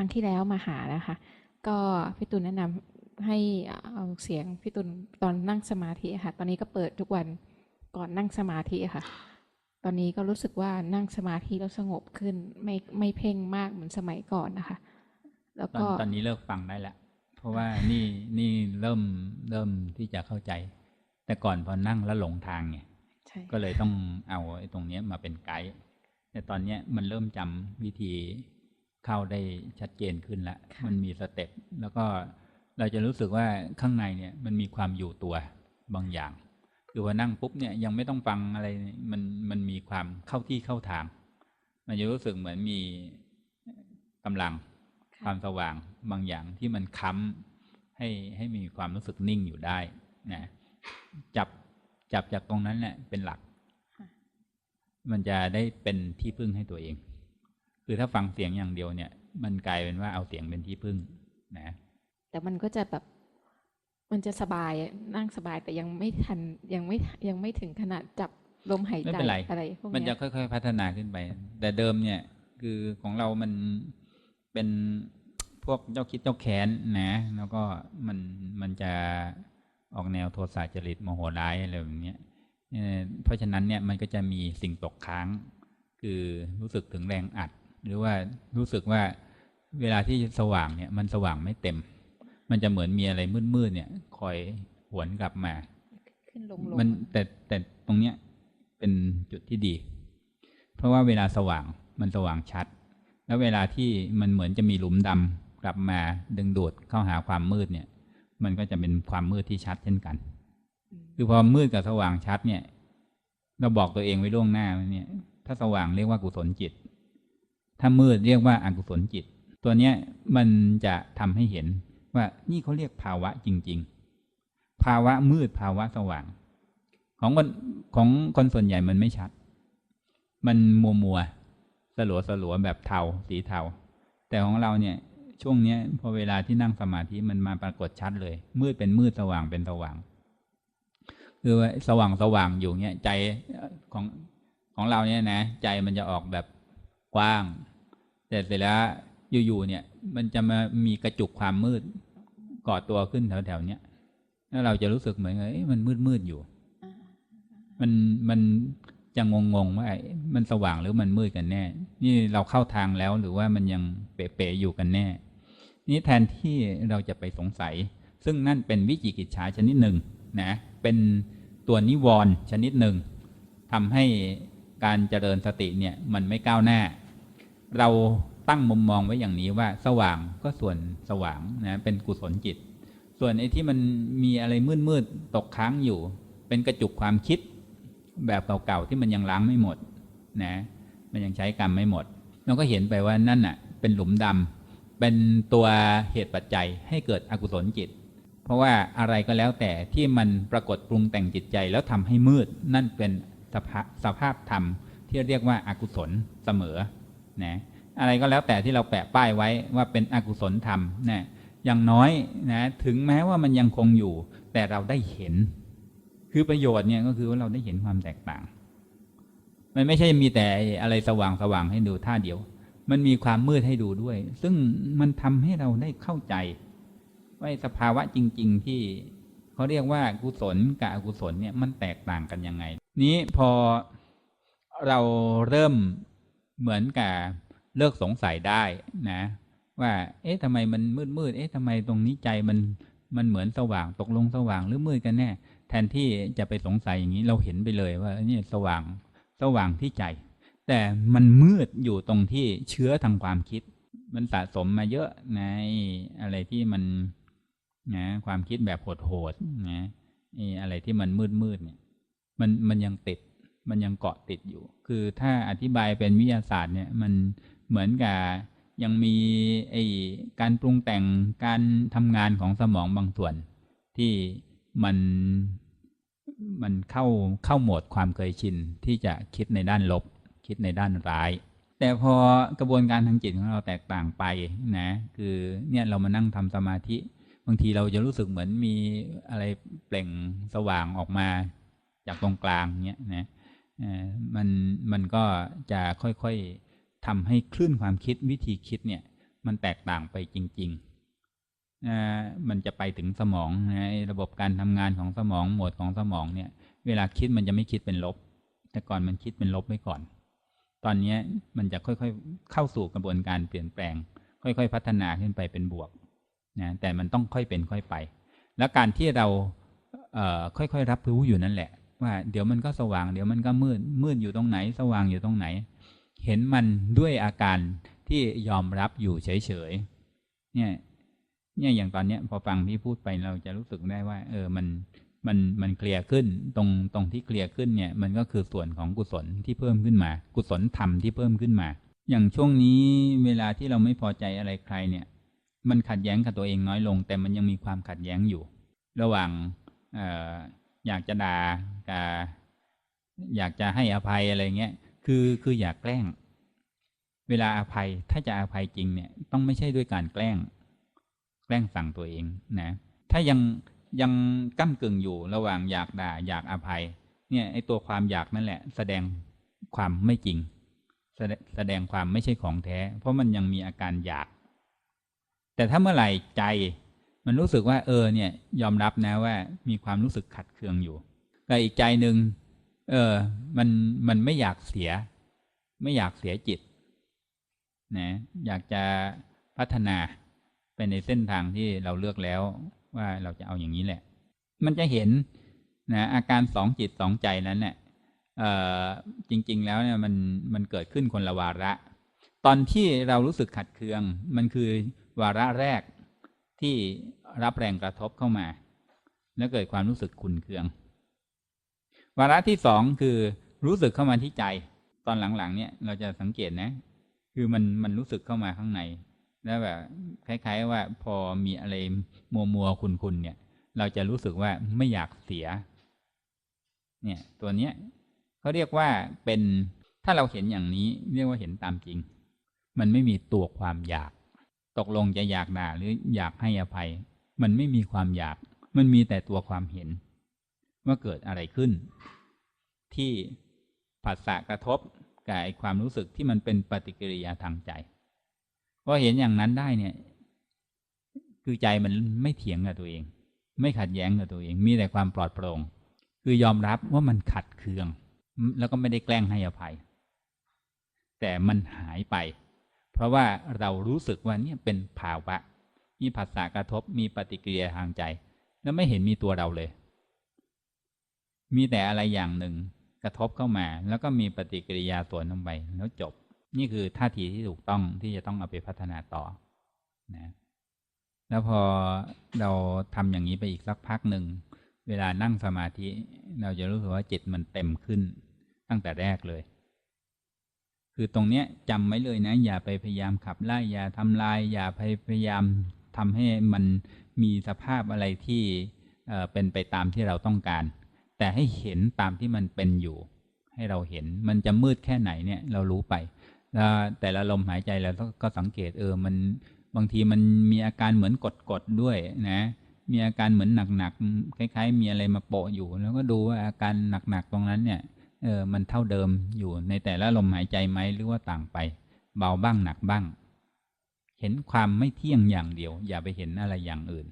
รั้งที่แล้วมาหานะคะ ก็พี่ตุลแนะนำให้เอาเสียงพี่ตุลตอนนั่งสมาธิอะค่ะ ตอนนี้ก็เปิดทุกวันก่อนนั่งสมาธิอะค่ะ ตอนนี้ก็รู้สึกว่านั่งสมาธิแล้วสงบขึ้นไม่ไม่เพ่งมากเหมือนสมัยก่อนนะคะ แล้วตอนก็ตอนนี้เลิกฟังได้แล้วเพราะว่านี่นี่เริ่มเริ่มที่จะเข้าใจ แต่ก่อนพอนั่งแล้วหลงทางไงใช่ก็เลยต้องเอาไอ้ตรงเนี้ยมาเป็นไกด์แต่ตอนเนี้ยมันเริ่มจำวิธี เข้าได้ชัดเจนขึ้นแล้วมันมีสเต็ปแล้วก็เราจะรู้สึกว่าข้างในเนี่ยมันมีความอยู่ตัวบางอย่างคือพอนั่งปุ๊บเนี่ยยังไม่ต้องฟังอะไรมันมันมีความเข้าที่เข้าทาง มันจะรู้สึกเหมือนมีกำลังความสว่างบางอย่างที่มันค้ำให้ให้มีความรู้สึกนิ่งอยู่ได้นะจับจับจากตรงนั้นแหละเป็นหลักค่ะมันจะได้เป็นที่พึ่งให้ตัวเอง คือถ้าฟังเสียงอย่างเดียวเนี่ย มันกลายเป็นว่าเอาเสียงเป็นที่พึ่งนะ แต่มันก็จะแบบมันจะสบายอะนั่งสบายแต่ยังไม่ทันยังไม่ยังไม่ถึงขนาดจับลมหายไม่ใจเป็นไรอะไรพวกมันเนี้จะยค่อยๆ พัฒนาขึ้นไป แต่เดิมเนี่ย คือของเรามันเป็นพวกเจ้าคิดเจ้าแค้นนะ แล้วก็มันมันจะออกแนวโทสะจริตโมโหร้ายอะไรแบบเนี้ยเอ่อเพราะฉะนั้นเนี่ยมันก็จะมีสิ่งตกค้าง คือรู้สึกถึงแรงอัด หรือว่ารู้สึกว่าเวลาที่สว่างเนี่ยมันสว่างไม่เต็ม มันจะเหมือนมีอะไรมืดๆเนี่ย คอยหวนกลับมาขึ้นลงลงมันแต่แต่ตรงเนี้ยเป็นจุดที่ดี เพราะว่าเวลาสว่างมันสว่างชัด แล้วเวลาที่มันเหมือนจะมีหลุมดำกลับมาดึงดูดเข้าหาความมืดเนี่ย มันก็จะเป็นความมืดที่ชัดเช่นกัน คือพอมืดกับสว่างชัดเนี่ย เราบอกตัวเองไว้ล่วงหน้าว่าเนี่ย ถ้าสว่างเรียกว่ากุศลจิต ถ้ามืดเรียกว่าอกุศลจิต ตัวเนี้ยมันจะทำให้เห็นว่านี่เขาเรียกภาวะจริง ๆ ภาวะมืดภาวะสว่าง ของคนของคนส่วนใหญ่มันไม่ชัด มันมัวมัวสลัวสลัวแบบเทาสีเทา แต่ของเราเนี่ยช่วงเนี้ยพอเวลาที่นั่งสมาธิมันมาปรากฏชัดเลย มืดเป็นมืดสว่างเป็นสว่าง คือว่าสว่างสว่างอยู่เนี้ยใจของของเราเนี่ยนะ ใจมันจะออกแบบกว้าง แต่เสร็จแล้วอยู่ๆเนี่ย มันจะมามีกระจุกความมืดก่อตัวขึ้นแถวๆเนี้ยแล้วเราจะรู้สึกเหมือนเอ๊ะมันมืดๆอยู่ มันมันจะงงงๆว่ามันสว่างหรือมันมืดกันแน่ นี่เราเข้าทางแล้วหรือว่ามันยังเป๋ๆอยู่กันแน่ นี่แทนที่เราจะไปสงสัย ซึ่งนั่นเป็นวิจิกิจฉาชนิดหนึ่งนะ เป็นตัวนิวรณ์ชนิดหนึ่งทำให้การเจริญสติเนี่ยมันไม่ก้าวหน้า เราตั้งมุมมองไว้อย่างนี้ว่าสว่างก็ส่วนสว่างนะเป็นกุศลจิต ส่วนไอ้ที่มันมีอะไรมืดๆตกค้างอยู่ เป็นกระจุกความคิดแบบเก่าๆที่มันยังล้างไม่หมดนะมันยังใช้กรรมไม่หมดเราก็เห็นไปว่านั่นน่ะเป็นหลุมดำเป็นตัวเหตุปัจจัยให้เกิดอกุศลจิต เพราะว่าอะไรก็แล้วแต่ที่มันปรากฏปรุงแต่งจิตใจแล้วทำให้มืด นั่นเป็นสภาสภาพธรรมที่เรียกว่าอากุศลเสมอ นะอะไรก็แล้วแต่ที่เราแปะป้ายไว้ว่าเป็นอกุศลธรรมนะอย่างน้อยนะถึงแม้ว่ามันยังคงอยู่ แต่เราได้เห็น คือประโยชน์เนี่ยก็คือว่าเราได้เห็นความแตกต่าง มันไม่ใช่มีแต่อะไรสว่างสว่างให้ดูท่าเดียว มันมีความมืดให้ดูด้วย ซึ่งมันทำให้เราได้เข้าใจว่าสภาวะจริง ๆ ที่เขาเรียกว่ากุศลกับอกุศลเนี่ยมันแตกต่างกันยังไง นี้พอเราเริ่ม เหมือนกับเลิกสงสัยได้นะ ว่าเอ๊ะทำไมมันมืดมืดเอ๊ะทำไมตรงนี้ใจมันมันเหมือนสว่างตกลงสว่างหรือมืดกันแน่ แทนที่จะไปสงสัยอย่างนี้เราเห็นไปเลยว่าเนี่ยสว่างสว่างที่ใจ แต่มันมืดอยู่ตรงที่เชื้อทางความคิด มันสะสมมาเยอะในอะไรที่มันนะความคิดแบบโหดๆนะไอ้อะไรที่มันมืดมืดเนี่ย มันมันยังติด มันยังเกาะติดอยู่ คือถ้าอธิบายเป็นวิทยาศาสตร์เนี่ยมันเหมือนกับยังมีไอ้การปรุงแต่งการทำงานของสมองบางส่วน ที่มันมันเข้าเข้าโหมดความเคยชินที่จะคิดในด้านลบ คิดในด้านร้าย แต่พอกระบวนการทางจิตของเราแตกต่างไปนะคือเนี่ยเรามานั่งทำสมาธิ บางทีเราจะรู้สึกเหมือนมีอะไรเปล่งสว่างออกมาจากตรงกลางเนี่ยนะ มันมันก็จะค่อยๆทำให้คลื่นความคิดวิธีคิดเนี่ย มันแตกต่างไปจริงๆนะมันจะไปถึงสมองระบบการทำงานของสมองโหมดของสมองเนี่ย เวลาคิดมันจะไม่คิดเป็นลบ แต่ก่อนมันคิดเป็นลบไว้ก่อน ตอนนี้มันจะค่อยๆเข้าสู่กระบวนการเปลี่ยนแปลง ค่อยๆ พัฒนาขึ้นไปเป็นบวกนะแต่มันต้องค่อยเป็นค่อยไป แล้วการที่เราเค่อยๆรับรู้อยู่นั่นแหละ ว่า เดี๋ยวมันก็สว่าง เดี๋ยวมันก็มืด มืดอยู่ตรงไหน สว่างอยู่ตรงไหน เห็นมันด้วยอาการที่ยอมรับอยู่เฉยๆ เนี่ย เนี่ยอย่างตอนเนี้ยพอฟังพี่พูดไปเราจะรู้สึกได้ว่า เออ มัน มัน มันเคลียร์ขึ้น ตรง ตรงที่เคลียร์ขึ้นเนี่ย มันก็คือส่วนของกุศลที่เพิ่มขึ้นมา กุศลธรรมที่เพิ่มขึ้นมา อย่างช่วงนี้เวลาที่เราไม่พอใจอะไรใครเนี่ย มันขัดแย้งกับตัวเองน้อยลง แต่มันยังมีความขัดแย้งอยู่ ระหว่าง อยากจะด่าอยากจะให้อภัยอะไรเงี้ยคือคืออยากแกล้ง เวลาอภัยถ้าจะอภัยจริงเนี่ยต้องไม่ใช่ด้วยการแกล้ง แกล้งสั่งตัวเองนะ ถ้ายังยังก้ากึ่งอยู่ระหว่างอยากด่าอยากอภัย เนี่ยไอตัวความอยากนั่นแหละ แสดงความไม่จริง แสแสดงความไม่ใช่ของแท้ เพราะมันยังมีอาการอยาก แต่ถ้าเมื่อไหร่ใจ มันรู้สึกว่าเออเนี่ย ยอมรับนะว่ามีความรู้สึกขัดเคืองอยู่แต่อีกใจหนึ่งเออ มันมันไม่อยากเสีย ไม่อยากเสียจิตนะอยากจะพัฒนาไปในเส้นทางที่เราเลือกแล้วว่าเราจะเอาอย่างนี้แหละ มันจะเห็นนะอาการสองจิตสองใจนั้นเนี่ยเออจริง ๆ แล้วเนี่ยมันมันเกิดขึ้นคนละวาระ ตอนที่เรารู้สึกขัดเคือง มันคือวาระแรก ที่รับแรงกระทบเข้ามา แล้วเกิดความรู้สึกขุนเคือง วาระที่สองคือรู้สึกเข้ามาที่ใจ ตอนหลังๆ เนี่ยเราจะสังเกตนะ คือมันมันรู้สึกเข้ามาข้างใน แล้วแบบคล้าย ๆ ว่าพอมีอะไรมัวมัวคุณคุณเนี่ย เราจะรู้สึกว่าไม่อยากเสีย เนี่ยตัวเนี้ยเขาเรียกว่าเป็นถ้าเราเห็นอย่างนี้เรียกว่าเห็นตามจริง มันไม่มีตัวความอยาก ตกลงจะอยากด่าหรืออยากให้อภัย มันไม่มีความอยาก มันมีแต่ตัวความเห็น ว่าเกิดอะไรขึ้น ที่ผัสสะกระทบกับไอความรู้สึกที่มันเป็นปฏิกิริยาทางใจพอเห็นอย่างนั้นได้เนี่ย คือใจมันไม่เถียงกับตัวเอง ไม่ขัดแย้งกับตัวเอง มีแต่ความปลอดโปร่ง คือยอมรับว่ามันขัดเคือง แล้วก็ไม่ได้แกล้งให้อภัย แต่มันหายไป เพราะว่าเรารู้สึกว่านี่เป็นภาวะ มีผัสสะกระทบมีปฏิกิริยาทางใจ แล้วไม่เห็นมีตัวเราเลย มีแต่อะไรอย่างหนึ่งกระทบเข้ามา แล้วก็มีปฏิกิริยาสวนลงไปแล้วจบ นี่คือท่าทีที่ถูกต้องที่จะต้องเอาไปพัฒนาต่อนะแล้วพอเราทำอย่างนี้ไปอีกสักพักหนึ่ง เวลานั่งสมาธิ เราจะรู้สึกว่าจิตมันเต็มขึ้นตั้งแต่แรกเลย คือตรงเนี้ยจำไว้เลยนะ อย่าไปพยายามขับไล่อย่าทำลาย อย่าไปพยายามทำให้มันมีสภาพอะไรที่เป็นไปตามที่เราต้องการ แต่ให้เห็นตามที่มันเป็นอยู่ ให้เราเห็นมันจะมืดแค่ไหนเนี่ยเรารู้ไปแล้วแต่ละลมหายใจเราก็สังเกตเออมันบางทีมันมีอาการเหมือนกดๆด้วยนะ มีอาการเหมือนหนักๆคล้าย ๆ มีอะไรมาโปะอยู่ แล้วก็ดูว่าอาการหนักๆตรงนั้นเนี่ย เออมันเท่าเดิมอยู่ในแต่ละลมหายใจไหมหรือว่าต่างไป เบาบ้างหนักบ้าง เห็นความไม่เที่ยงอย่างเดียว อย่าไปเห็นอะไรอย่างอื่น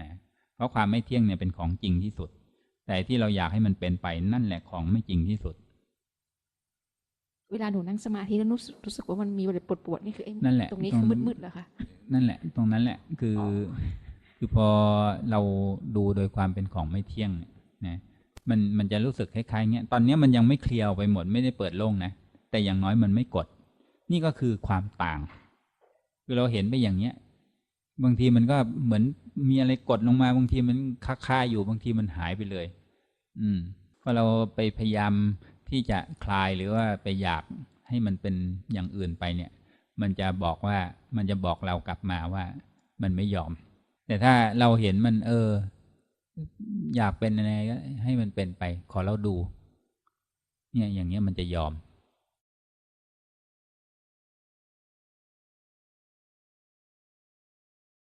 นะเพราะความไม่เที่ยงเนี่ยเป็นของจริงที่สุด แต่ที่เราอยากให้มันเป็นไปนั่นแหละของไม่จริงที่สุด เวลาหนูนั่งสมาธิแล้วรู้สึกรู้สึกว่ามันมีอะไรปวดปวดๆนี่คือไอ้นั่นแหละตรงนี้ตรงคือมืดๆเหรอคะนั่นแหละ ตรงนั้นแหละคืออคือพอเราดูโดยความเป็นของไม่เที่ยงเนี่ยนะ มันมันจะรู้สึกคล้ายๆเงี้ยตอนนี้มันยังไม่เคลียร์ไปหมดไม่ได้เปิดโล่งนะ แต่อย่างน้อยมันไม่กด นี่ก็คือความต่าง คือเราเห็นไปอย่างเนี้ย บางทีมันก็เหมือนมีอะไรกดลงมา บางทีมันคาๆอยู่บางทีมันหายไปเลย อืมพอเราไปพยายามที่จะคลายหรือว่าไปอยากให้มันเป็นอย่างอื่นไปเนี่ย มันจะบอกว่ามันจะบอกเรากลับมาว่า มันไม่ยอม แต่ถ้าเราเห็นมันเออ อยากเป็นอะไรก็ให้มันเป็นไป ขอเราดู เนี่ยอย่างเงี้ยมันจะยอม